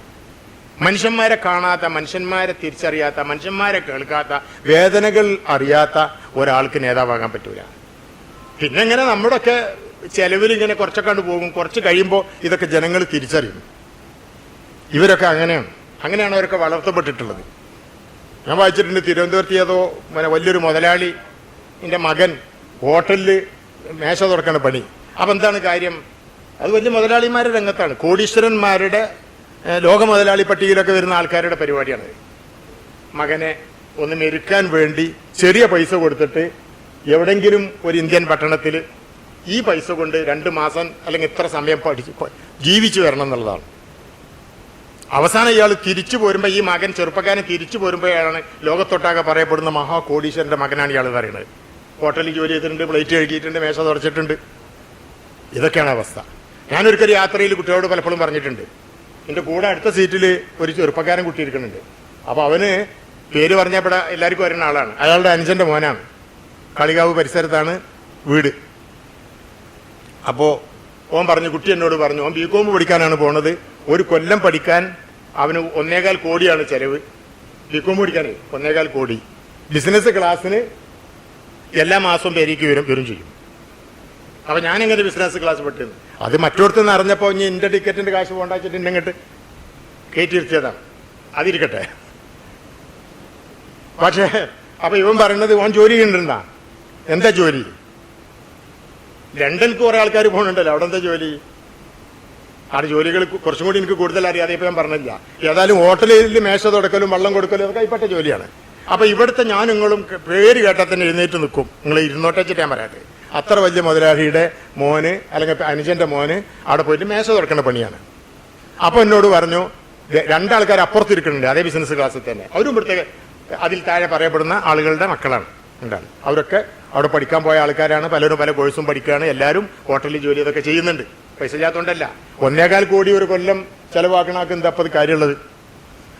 മനുഷ്യന്മാരെ കാണാത്ത മനുഷ്യന്മാരെ തിരിച്ചറിയാത്ത മനുഷ്യന്മാരെ കേൾക്കാത്ത വേദനകൾ അറിയാത്ത ഒരാൾക്ക് നേതാവാകാൻ പറ്റൂല. പിന്നെ ഇങ്ങനെ നമ്മുടെയൊക്കെ ചെലവിൽ ഇങ്ങനെ കുറച്ചൊക്കെ കണ്ട് പോകും കുറച്ച് കഴിയുമ്പോൾ ഇതൊക്കെ ജനങ്ങൾ തിരിച്ചറിയും. ഇവരൊക്കെ അങ്ങനെയാണ്. അങ്ങനെയാണ് അവരൊക്കെ വളർത്തപ്പെട്ടിട്ടുള്ളത്. ഞാൻ വായിച്ചിട്ടുണ്ട് തിരുവനന്തപുരത്ത് ഏതോ വലിയൊരു മുതലാളി എന്റെ മകൻ ഹോട്ടലിൽ മേശ തുറക്കണ പണി. അപ്പം എന്താണ് കാര്യം? അത് വലിയ മുതലാളിമാരുടെ രംഗത്താണ്. കോടീശ്വരന്മാരുടെ ലോക മുതലാളി പട്ടികയിലൊക്കെ വരുന്ന ആൾക്കാരുടെ പരിപാടിയാണ്. മകനെ ഒന്ന് മെരുക്കാൻ വേണ്ടി ചെറിയ പൈസ കൊടുത്തിട്ട് എവിടെങ്കിലും ഒരു ഇന്ത്യൻ പട്ടണത്തിൽ ഈ പൈസ കൊണ്ട് രണ്ട് മാസം അല്ലെങ്കിൽ ഇത്ര സമയം പഠിച്ച് ജീവിച്ചു വരണം എന്നുള്ളതാണ്. അവസാനം ഇയാൾ തിരിച്ചു പോരുമ്പോൾ ഈ മകൻ ചെറുപ്പക്കാരൻ തിരിച്ചു പോരുമ്പോഴാണ് ലോകത്തൊട്ടാകെ പറയപ്പെടുന്ന മഹാകോടീശ്വരന്റെ മകനാണ് ഇയാൾ പറയുന്നത്. ഹോട്ടലിൽ ജോലി ചെയ്തിട്ടുണ്ട് പ്ലേറ്റ് കഴുകിയിട്ടുണ്ട് മേശ തുടച്ചിട്ടുണ്ട്. ഇതൊക്കെയാണ് അവസ്ഥ. ഞാനൊരിക്കൽ യാത്രയിൽ കുട്ടികളോട് പലപ്പോഴും പറഞ്ഞിട്ടുണ്ട്. എന്റെ കൂടെ അടുത്ത സീറ്റിൽ ഒരു ചെറുപ്പക്കാരൻ കുട്ടി ഇരിക്കുന്നുണ്ട്. അപ്പോൾ അവന് പേര് പറഞ്ഞപ്പോൾ എല്ലാവർക്കും വരുന്ന ആളാണ്. അയാളുടെ അനുജന്റെ മോനാണ്. കളികാവ് പരിസരത്താണ് വീട്. അപ്പോൾ ഓൻ പറഞ്ഞു കുട്ടി എന്നോട് പറഞ്ഞു ഓൻ ബി കോം പഠിക്കാനാണ് പോണത്. ഒരു കൊല്ലം പഠിക്കാൻ അവന് ഒന്നേകാൽ കോടിയാണ് ചെലവ്. ബി കോം പഠിക്കാനേ ഒന്നേകാൽ കോടി. ബിസിനസ് ക്ലാസ്സിന് എല്ലാ മാസവും പേരേക്ക് വരും വരും ചെയ്യും. അപ്പൊ ഞാൻ ഇങ്ങനെ ബിസിനസ് ക്ലാസ് പെട്ടിരുന്നു. അത് മറ്റോടത്ത് നിന്ന് അറിഞ്ഞപ്പോ ഇനി എന്റെ ടിക്കറ്റിന്റെ കാശ് പോണ്ടാച്ചിട്ട് എന്നെ ഇങ്ങോട്ട് കയറ്റിയിരുത്തിയതാണ് അതിരിക്കട്ടെ. പക്ഷേ അപ്പൊ ഇവൻ പറയുന്നത് ഓൻ ജോലി ചെയ്യുന്നുണ്ടാ എന്താ ജോലി? ലണ്ടനിൽ കുറെ ആൾക്കാർ പോകുന്നുണ്ടല്ലോ അവിടെ എന്താ ജോലി? അവിടെ ജോലികൾ കുറച്ചും കൂടി എനിക്ക് കൂടുതൽ അറിയാതെ ഇപ്പൊ ഞാൻ പറഞ്ഞില്ല. ഏതായാലും ഹോട്ടലിൽ മേശ തുടക്കലും വെള്ളം കൊടുക്കലും അതൊക്കെ കൈപ്പറ്റ ജോലിയാണ്. അപ്പൊ ഇവിടുത്തെ ഞാൻ നിങ്ങളും പേര് കേട്ടാൽ തന്നെ എഴുന്നേറ്റ് നിൽക്കും. നിങ്ങൾ ഇരുന്നോട്ടച്ചിട്ട് ഞാൻ പറയാതെ അത്ര വലിയ മുതലാളിയുടെ മോന് അല്ലെങ്കിൽ അനുജന്റെ മോന് അവിടെ പോയിട്ട് മേശ തുറക്കേണ്ട പണിയാണ്. അപ്പൊ എന്നോട് പറഞ്ഞു "ദേ, രണ്ടാൾക്കാർ അപ്പുറത്തിരിക്കുന്നുണ്ട് അതേ ബിസിനസ് ക്ലാസ്സിൽ തന്നെ. അവരും ഇവിടുത്തെ അതിൽ താഴെ പറയപ്പെടുന്ന ആളുകളുടെ മക്കളാണ്. ഉണ്ടാണ് അവരൊക്കെ അവിടെ പഠിക്കാൻ പോയ ആൾക്കാരാണ്. പലരും പല കോഴ്സും പഠിക്കുകയാണ്. എല്ലാവരും ഹോട്ടലിൽ ജോലി ഇതൊക്കെ ചെയ്യുന്നുണ്ട്. പൈസ ഇല്ലാത്തതുകൊണ്ടല്ല. ഒന്നേകാൽ കോടി ഒരു കൊല്ലം ചെലവാക്കണക്ക് എന്താ അപ്പൊ അത് കാര്യമുള്ളത്?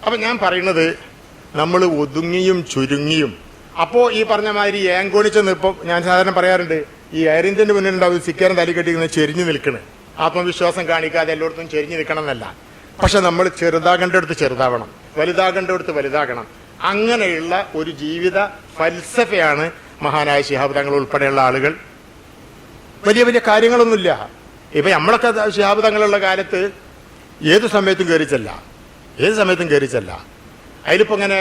അപ്പൊ ഞാൻ പറയുന്നത് നമ്മൾ ഒതുങ്ങിയും ചുരുങ്ങിയും. അപ്പോ ഈ പറഞ്ഞ മാതിരി ഏങ്കോണിച്ചെന്ന് നിപ്പം ഞാൻ സാധാരണ പറയാറുണ്ട് ഈ എയർ മുന്നിൽ ഉണ്ടാവും സിക്കാരൻ തലി കെട്ടിങ്ങനെ ചെരിഞ്ഞു നിൽക്കണ്. ആത്മവിശ്വാസം കാണിക്കാതെ എല്ലായിടത്തും ചെരിഞ്ഞു നിൽക്കണം എന്നല്ല പക്ഷെ നമ്മൾ ചെറുതാകേണ്ടടുത്ത് ചെറുതാവണം വലുതാകേണ്ടടുത്ത് വലുതാകണം. അങ്ങനെയുള്ള ഒരു ജീവിത ഫൽസഫയാണ് മഹാനായ ശിഹാബ് തങ്ങൾ ഉൾപ്പെടെയുള്ള ആളുകൾ. വലിയ വലിയ കാര്യങ്ങളൊന്നുമില്ല. ഇപ്പൊ നമ്മളൊക്കെ ശിഹാബ് തങ്ങളുള്ള കാലത്ത് ഏത് സമയത്തും കയറിച്ചല്ല ഏത് സമയത്തും കയറിച്ചല്ല അതിലിപ്പോ ഇങ്ങനെ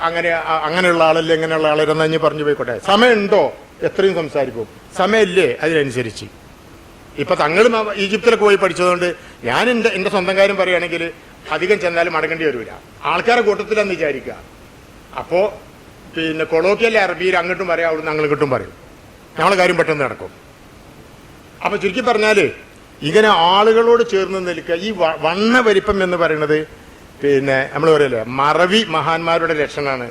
അങ്ങനെ അങ്ങനെയുള്ള ആളല്ലേ ഇങ്ങനെയുള്ള ആളല്ലെന്ന് കഴിഞ്ഞ് പറഞ്ഞു പോയിക്കോട്ടെ. സമയമുണ്ടോ? എത്രയും സംസാരിക്കും. സമയമില്ലേ? അതിനനുസരിച്ച്. ഇപ്പൊ തങ്ങളും ആ ഈജിപ്തിലൊക്കെ പോയി പഠിച്ചതുകൊണ്ട് ഞാൻ എന്റെ എന്റെ സ്വന്തം കാര്യം പറയുകയാണെങ്കിൽ അധികം ചെന്നാലും മടങ്ങേണ്ടി വരില്ല ആൾക്കാരെ കൂട്ടത്തിലെന്ന് വിചാരിക്കുക. അപ്പോ പിന്നെ കൊളോക്കിയൽ അറബിയിൽ അങ്ങോട്ടും പറയാം അവിടുന്ന് അങ്ങോട്ടും പറയും. നമ്മളെ കാര്യം പെട്ടെന്ന് നടക്കും. അപ്പൊ ചുരുക്കി പറഞ്ഞാൽ ഇങ്ങനെ ആളുകളോട് ചേർന്ന് നിൽക്കുക. ഈ വണ്ണ വലിപ്പം എന്ന് പറയുന്നത് പിന്നെ നമ്മൾ പറയല്ലോ മറവി മഹാന്മാരുടെ ലക്ഷണമാണ്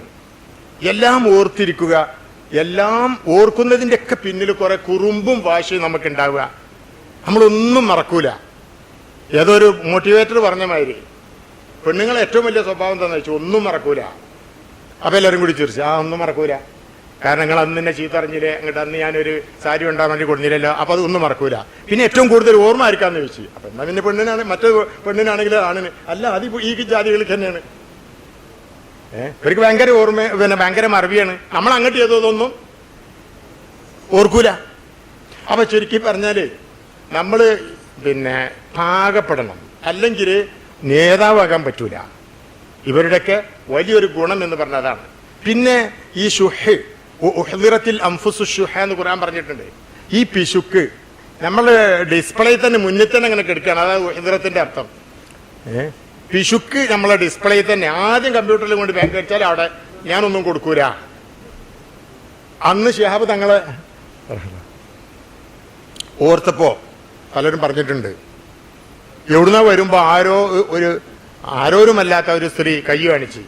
എല്ലാം ഓർത്തിരിക്കുക എല്ലാം ഓർക്കുന്നതിന്റെ ഒക്കെ പിന്നിൽ കുറെ കുറുമ്പും വാശിയും നമുക്ക് ഉണ്ടാവുക നമ്മളൊന്നും മറക്കൂല. ഏതൊരു മോട്ടിവേറ്റർ പറഞ്ഞ മാതിരി. പെണ്ണുങ്ങളെ ഏറ്റവും വലിയ സ്വഭാവം എന്താണെന്ന് വെച്ചാൽ ഒന്നും മറക്കൂല. അപ്പം എല്ലാവരും കൂടി ചിരിച്ചു ആ ഒന്നും മറക്കൂല. കാരണം നിങ്ങൾ അന്ന് തന്നെ ചീത്ത അറിഞ്ഞില്ലേ? അങ്ങോട്ട് അന്ന് ഞാനൊരു സാരി ഉണ്ടാകാൻ വേണ്ടി കൊടുന്നില്ലല്ലോ അപ്പൊ അത് ഒന്നും മറക്കൂല. പിന്നെ ഏറ്റവും കൂടുതൽ ഓർമ്മ ആയിരിക്കാന്ന് ചോദിച്ചു. അപ്പൊ എന്നാ പിന്നെ പെണ്ണിനാണ് മറ്റേ പെണ്ണിനാണെങ്കിൽ ആണിന്. അല്ല അത് ഈ ജാതികൾക്ക് തന്നെയാണ്. ഏഹ് ഇവർക്ക് ഭയങ്കര ഓർമ്മ പിന്നെ ഭയങ്കര മറവിയാണ്. നമ്മൾ അങ്ങോട്ട് ചെയ്തതൊന്നും ഓർക്കൂല. അപ്പൊ ചുരുക്കി പറഞ്ഞാൽ നമ്മൾ പിന്നെ പാകപ്പെടണം. അല്ലെങ്കിൽ നേതാവാകാൻ പറ്റൂല. ഇവരുടെയൊക്കെ വലിയൊരു ഗുണം എന്ന് പറഞ്ഞതാണ്. പിന്നെ ഈ ഷുഹ്. ഉഹ്ദിറത്തിൽ അംഫുസു ഷുഹ എന്ന് ഖുർആൻ പറഞ്ഞിട്ടുണ്ട്. ഈ പിശുക്ക് നമ്മൾ ഡിസ്പ്ലേ തന്നെ മുന്നിൽ തന്നെ അങ്ങനെ കെടുക്കുകയാണ്. അതാണ് ഉഹ്ദിറത്തിന്റെ അർത്ഥം. പിശുക്ക് നമ്മളെ ഡിസ്പ്ലേ തന്നെ. ആദ്യം കമ്പ്യൂട്ടറിൽ കൊണ്ട് ബാങ്ക് അടിച്ചാൽ അവിടെ ഞാനൊന്നും കൊടുക്കൂല. അന്ന് ഷിഹാബ് തങ്ങളെ ഓർത്തപ്പോ പലരും പറഞ്ഞിട്ടുണ്ട്. എവിടുന്ന വരുമ്പോ ആരോ ഒരു ആരോരുമല്ലാത്ത ഒരു സ്ത്രീ കൈ കാണിച്ച്.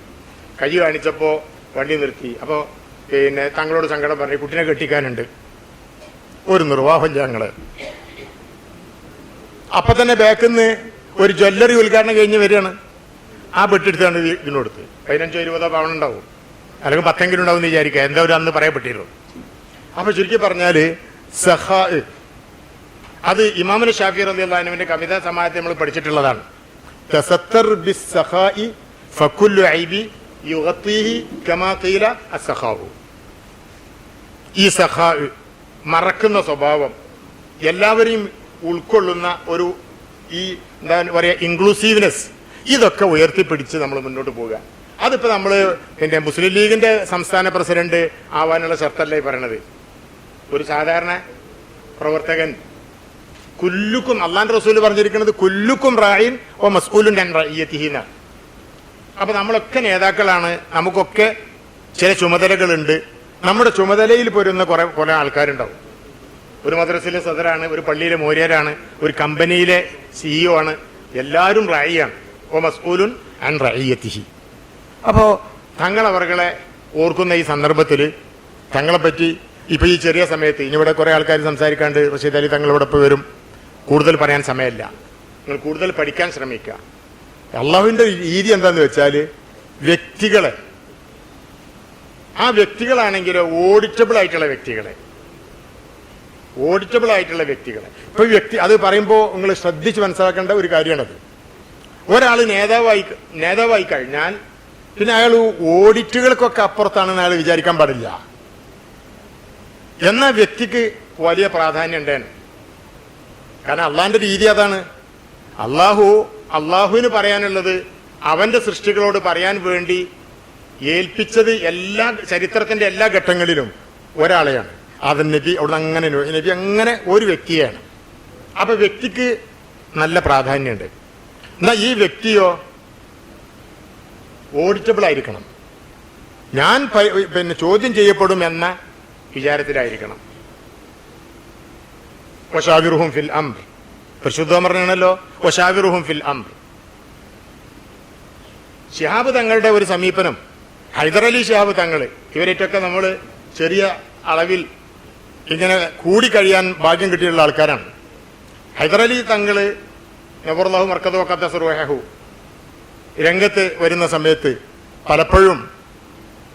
കൈ കാണിച്ചപ്പോ വണ്ടി നിർത്തി. അപ്പോ പിന്നെ തങ്ങളോട് സങ്കടം പറഞ്ഞു കുട്ടിനെ കെട്ടിക്കാനുണ്ട്. ഒരു നിർവാഹം ഞങ്ങൾ. അപ്പൊ തന്നെ ബാക്കിൽ നിന്ന് ഒരു ജ്വല്ലറി ഉദ്ഘാടനം കഴിഞ്ഞ് വരികയാണ്. ആ പെട്ടെടുത്താണ് ഇതിനോടുത്ത്. പതിനഞ്ചോ ഇരുപതോ പവൺ ഉണ്ടാവും. അല്ലെങ്കിൽ പത്തെങ്കിലും ഉണ്ടാവും എന്ന് വിചാരിക്കുക. എന്താ ഒരു അന്ന് പറയപ്പെട്ടിരുന്നു അപ്പൊ ചുരുക്കി പറഞ്ഞാൽ സഹാ അത് ഇമാമുൽ ഷാഫി റലി അള്ളഹാനുവിന്റെ കവിതാ സമാജത്തെ നമ്മൾ പഠിച്ചിട്ടുള്ളതാണ്. ഫകുല്ലു ഐബി യുഗത്തീഹി കമാ അസ്സഖാഉ ഈ സഖാ മറക്കുന്ന സ്വഭാവം. എല്ലാവരെയും ഉൾക്കൊള്ളുന്ന ഒരു ഈ എന്താ പറയുക ഇൻക്ലൂസീവ്നെസ് ഇതൊക്കെ ഉയർത്തിപ്പിടിച്ച് നമ്മൾ മുന്നോട്ട് പോവുക. അതിപ്പോൾ നമ്മൾ പിന്നെ മുസ്ലിം ലീഗിന്റെ സംസ്ഥാന പ്രസിഡന്റ് ആവാനുള്ള ഷർത്തല്ലേ പറയണത്? ഒരു സാധാരണ പ്രവർത്തകൻ കുല്ലുക്കും അള്ളാൻ റസൂൽ പറഞ്ഞിരിക്കുന്നത് കുല്ലുക്കും റായിൻ ഓ മസ്കൂലും ഞാൻ റയ്യത്തിഹീന അപ്പൊ നമ്മളൊക്കെ നേതാക്കളാണ്. നമുക്കൊക്കെ ചില ചുമതലകളുണ്ട്. നമ്മുടെ ചുമതലയിൽ പോരുന്ന കുറെ കുറെ ആൾക്കാരുണ്ടാവും. ഒരു മദ്രസയിലെ സദറാണ് ഒരു പള്ളിയിലെ മോര്യരാണ് ഒരു കമ്പനിയിലെ സിഇഒ ആണ്. എല്ലാവരും റായിയാണ്. ഓ മസ്കൂലുൻ ആൻഡ് റയ്യത്തിഹി. അപ്പോൾ തങ്ങൾ അവർകളെ ഓർക്കുന്ന ഈ സന്ദർഭത്തിൽ തങ്ങളെ പറ്റി ഇപ്പൊ ഈ ചെറിയ സമയത്ത് ഇനി ഇവിടെ കുറെ ആൾക്കാർ സംസാരിക്കാണ്ട് റഷീദ് അലി തങ്ങളിവിടെ ഇപ്പോൾ വരും. കൂടുതൽ പറയാൻ സമയമില്ല. നിങ്ങൾ കൂടുതൽ പഠിക്കാൻ ശ്രമിക്കുക. അള്ളാഹുവിന്റെ രീതി എന്താന്ന് വെച്ചാൽ വ്യക്തികളെ ആ വ്യക്തികളാണെങ്കിൽ ഓഡിറ്റബിൾ ആയിട്ടുള്ള വ്യക്തികളെ. ഓഡിറ്റബിൾ ആയിട്ടുള്ള വ്യക്തികളെ. ഇപ്പൊ വ്യക്തി അത് പറയുമ്പോൾ നിങ്ങൾ ശ്രദ്ധിച്ച് മനസ്സിലാക്കേണ്ട ഒരു കാര്യമാണത്. ഒരാൾ നേതാവായി നേതാവായി കഴിഞ്ഞാൽ പിന്നെ അയാൾ ഓഡിറ്റുകൾക്കൊക്കെ അപ്പുറത്താണെന്ന് അയാൾ വിചാരിക്കാൻ പാടില്ല. എന്ന വ്യക്തിക്ക് വലിയ പ്രാധാന്യം ഉണ്ടേന്. കാരണം അള്ളാന്റെ രീതി അതാണ്. അള്ളാഹു അള്ളാഹുവിന് പറയാനുള്ളത് അവന്റെ സൃഷ്ടികളോട് പറയാൻ വേണ്ടി ഏൽപ്പിച്ചത് എല്ലാ ചരിത്രത്തിന്റെ എല്ലാ ഘട്ടങ്ങളിലും ഒരാളെയാണ്. അത് നബി അവിടെ അങ്ങനെ നബി അങ്ങനെ ഒരു വ്യക്തിയാണ്. അപ്പൊ വ്യക്തിക്ക് നല്ല പ്രാധാന്യമുണ്ട്. എന്നാ ഈ വ്യക്തിയോ ഓഡിറ്റബിൾ ആയിരിക്കണം. ഞാൻ പിന്നെ ചോദ്യം ചെയ്യപ്പെടും എന്ന വിചാരത്തിലായിരിക്കണം. ഒഷാവിറുഹും ഫിൽ അംബ് പ്രശുദ്ധം പറഞ്ഞാണല്ലോ ഒഷാവിറുഹും ഫിൽ അംബ് ഷിഹാബ് തങ്ങളുടെ ഒരു സമീപനം ഹൈദരലി ഷിഹാബ് തങ്ങൾ ഇവരേറ്റൊക്കെ നമ്മൾ ചെറിയ അളവിൽ ഇങ്ങനെ കൂടിക്കഴിയാൻ ഭാഗ്യം കിട്ടിയുള്ള ആൾക്കാരാണ്. ഹൈദരലി തങ്ങൾ നബർലാഹു മർക്കതോ കത്തസറുഹു രംഗത്ത് വരുന്ന സമയത്ത് പലപ്പോഴും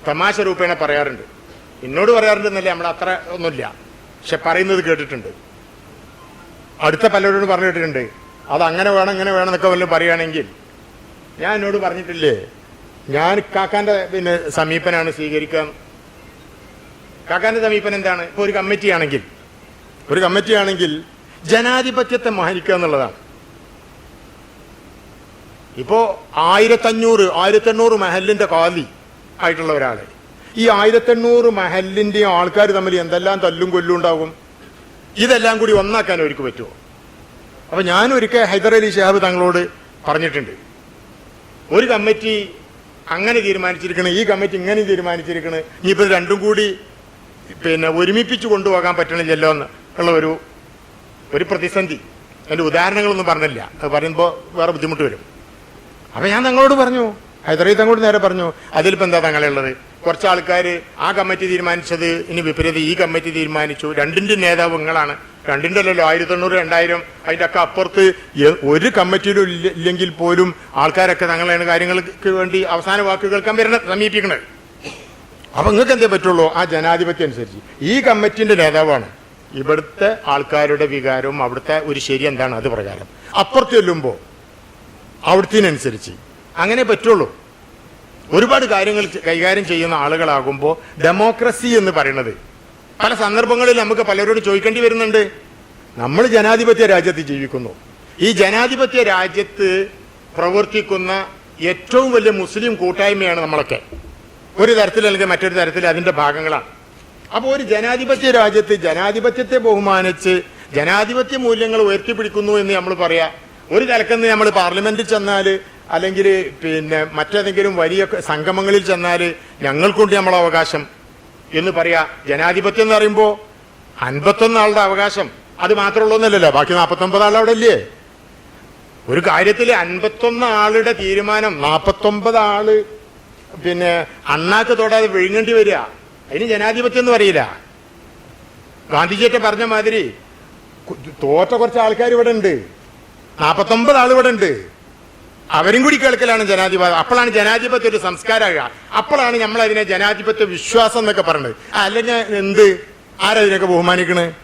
തമാശ രൂപേണ പറയാറുണ്ട്. എന്നോട് പറയാറുണ്ട് എന്നല്ലേ നമ്മൾ അത്ര ഒന്നുമില്ല. പക്ഷെ പറയുന്നത് കേട്ടിട്ടുണ്ട്. അടുത്ത പലരോടും പറഞ്ഞു കേട്ടിട്ടുണ്ട് അത് അങ്ങനെ വേണം ഇങ്ങനെ വേണം എന്നൊക്കെ വല്ലതും പറയുകയാണെങ്കിൽ ഞാൻ എന്നോട് പറഞ്ഞിട്ടില്ലേ? ഞാൻ കാക്കാന്റെ പിന്നെ സമീപനാണ് സ്വീകരിക്കാൻ കാക്കാന്റെ സമീപനം എന്താണ്? ഇപ്പൊ ഒരു കമ്മിറ്റി ആണെങ്കിൽ ഒരു കമ്മിറ്റി ആണെങ്കിൽ ജനാധിപത്യത്തെ മാനിക്കുക എന്നുള്ളതാണ്. ഇപ്പോ ആയിരത്തഞ്ഞൂറ് ആയിരത്തെണ്ണൂറ് മഹലിന്റെ കാലി ആയിട്ടുള്ള ഒരാൾ. ഈ ആയിരത്തെണ്ണൂറ് മഹലിന്റെയും ആൾക്കാർ തമ്മിൽ എന്തെല്ലാം തല്ലും കൊല്ലും ഉണ്ടാകും? ഇതെല്ലാം കൂടി ഒന്നാക്കാൻ അവർക്ക് പറ്റുമോ? അപ്പൊ ഞാൻ ഒരിക്കൽ അലി ഷഹാബ് തങ്ങളോട് പറഞ്ഞിട്ടുണ്ട്. ഒരു കമ്മിറ്റി അങ്ങനെ തീരുമാനിച്ചിരിക്കണ് ഈ കമ്മിറ്റി ഇങ്ങനെ തീരുമാനിച്ചിരിക്കണ് ഇനിയിപ്പോൾ രണ്ടും കൂടി പിന്നെ ഒരുമിപ്പിച്ച് കൊണ്ടുപോകാൻ പറ്റണില്ലല്ലോ എന്ന് ഉള്ള ഒരു ഒരു പ്രതിസന്ധി. അതിന്റെ ഉദാഹരണങ്ങളൊന്നും പറഞ്ഞില്ല. അത് പറയുമ്പോൾ വേറെ ബുദ്ധിമുട്ട് വരും. അപ്പം ഞാൻ തങ്ങളോട് പറഞ്ഞു ഹൈദരാബാദ് തങ്ങളോട് നേരെ പറഞ്ഞു അതിലിപ്പോൾ എന്താ തങ്ങളുള്ളത് കുറച്ച് ആൾക്കാർ ആ കമ്മിറ്റി തീരുമാനിച്ചത് ഇനി വിപരീത ഈ കമ്മിറ്റി തീരുമാനിച്ചു രണ്ടിന്റെ നേതാവ് നിങ്ങളാണ്. അല്ലല്ലോ ആയിരത്തി തൊണ്ണൂറ് രണ്ടായിരം. അതിന്റെ ഒക്കെ അപ്പുറത്ത് ഒരു കമ്മിറ്റിയിലും ഇല്ല- ഇല്ലെങ്കിൽ പോലും ആൾക്കാരൊക്കെ തങ്ങളാണ് കാര്യങ്ങൾക്ക് വേണ്ടി അവസാന വാക്ക് കേൾക്കാൻ വരുന്ന സമീപിക്കണത് അപ്പം നിങ്ങൾക്ക് എന്തേ പറ്റുള്ളൂ? ആ ജനാധിപത്യം അനുസരിച്ച്. ഈ കമ്മിറ്റിന്റെ നേതാവാണ്. ഇവിടുത്തെ ആൾക്കാരുടെ വികാരവും അവിടുത്തെ ഒരു ശരി എന്താണ്? അത് പ്രകാരം. അപ്പുറത്ത് ചെല്ലുമ്പോൾ അവിടുത്തിനനുസരിച്ച്. അങ്ങനെ പറ്റുള്ളൂ. ഒരുപാട് കാര്യങ്ങൾ കൈകാര്യം ചെയ്യുന്ന ആളുകളാകുമ്പോൾ ഡെമോക്രസി എന്ന് പറയുന്നത് പല സന്ദർഭങ്ങളിൽ നമുക്ക് പലരോട് ചോദിക്കേണ്ടി വരുന്നുണ്ട്. നമ്മൾ ജനാധിപത്യ രാജ്യത്ത് ജീവിക്കുന്നു. ഈ ജനാധിപത്യ രാജ്യത്ത് പ്രവർത്തിക്കുന്ന ഏറ്റവും വലിയ മുസ്ലിം കൂട്ടായ്മയാണ് നമ്മളൊക്കെ. ഒരു തരത്തിൽ അല്ലെങ്കിൽ മറ്റൊരു തരത്തിൽ അതിന്റെ ഭാഗങ്ങളാണ്. അപ്പോൾ ഒരു ജനാധിപത്യ രാജ്യത്ത് ജനാധിപത്യത്തെ ബഹുമാനിച്ച് ജനാധിപത്യ മൂല്യങ്ങൾ ഉയർത്തിപ്പിടിക്കുന്നു എന്ന് നമ്മൾ പറയാ. ഒരു തലക്കെന്ന് നമ്മൾ പാർലമെന്റിൽ ചെന്നാൽ അല്ലെങ്കിൽ പിന്നെ മറ്റേതെങ്കിലും വലിയ സംഗമങ്ങളിൽ ചെന്നാൽ ഞങ്ങൾക്കുണ്ട് നമ്മളെ അവകാശം എന്ന് പറയാ ജനാധിപത്യം എന്ന് പറയുമ്പോൾ അൻപത്തൊന്ന് ആളുടെ അവകാശം. അത് മാത്രമുള്ളൊന്നല്ലല്ലോ. ബാക്കി നാൽപ്പത്തൊമ്പത് ആൾ അവിടെ ഇല്ലേ? ഒരു കാര്യത്തിൽ അൻപത്തൊന്ന് ആളുടെ തീരുമാനം നാൽപ്പത്തൊമ്പത് ആൾ പിന്നെ അണ്ണാക്ക് തൊടാതെ വിഴുങ്ങേണ്ടി വരിക. അതിന് ജനാധിപത്യം എന്ന് പറയില്ല. ഗാന്ധിജിയൊക്കെ പറഞ്ഞ മാതിരി തോറ്റ കുറച്ച് ആൾക്കാർ ഇവിടെ ഉണ്ട് നാൽപ്പത്തൊമ്പത് ആൾ ഇവിടെ ഉണ്ട് അവരും കൂടി കേൾക്കലാണ് ജനാധിപത്യം. അപ്പോഴാണ് ജനാധിപത്യം ഒരു സംസ്കാരമാകുക അപ്പോഴാണ് നമ്മൾ അതിനെ ജനാധിപത്യ വിശ്വാസം എന്നൊക്കെ പറയുന്നത് അല്ലെങ്കിൽ എന്ത്? ആരതിനൊക്കെ ബഹുമാനിക്കണേ?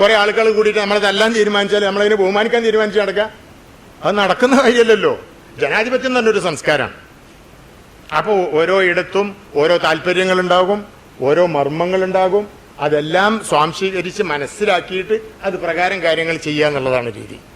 കുറെ ആളുകൾ കൂടിയിട്ട് നമ്മളതെല്ലാം തീരുമാനിച്ചാൽ നമ്മളതിനെ ബഹുമാനിക്കാൻ തീരുമാനിച്ചു നടക്കുക? അത് നടക്കുന്ന കാര്യമല്ലല്ലോ. ജനാധിപത്യം എന്ന് പറഞ്ഞൊരു സംസ്കാരമാണ് അപ്പോൾ ഓരോ ഇടത്തും ഓരോ താല്പര്യങ്ങളുണ്ടാകും ഓരോ മർമ്മങ്ങളുണ്ടാകും. അതെല്ലാം സ്വാംശീകരിച്ച് മനസ്സിലാക്കിയിട്ട് അത് പ്രകാരം കാര്യങ്ങൾ ചെയ്യുക എന്നുള്ളതാണ് രീതി.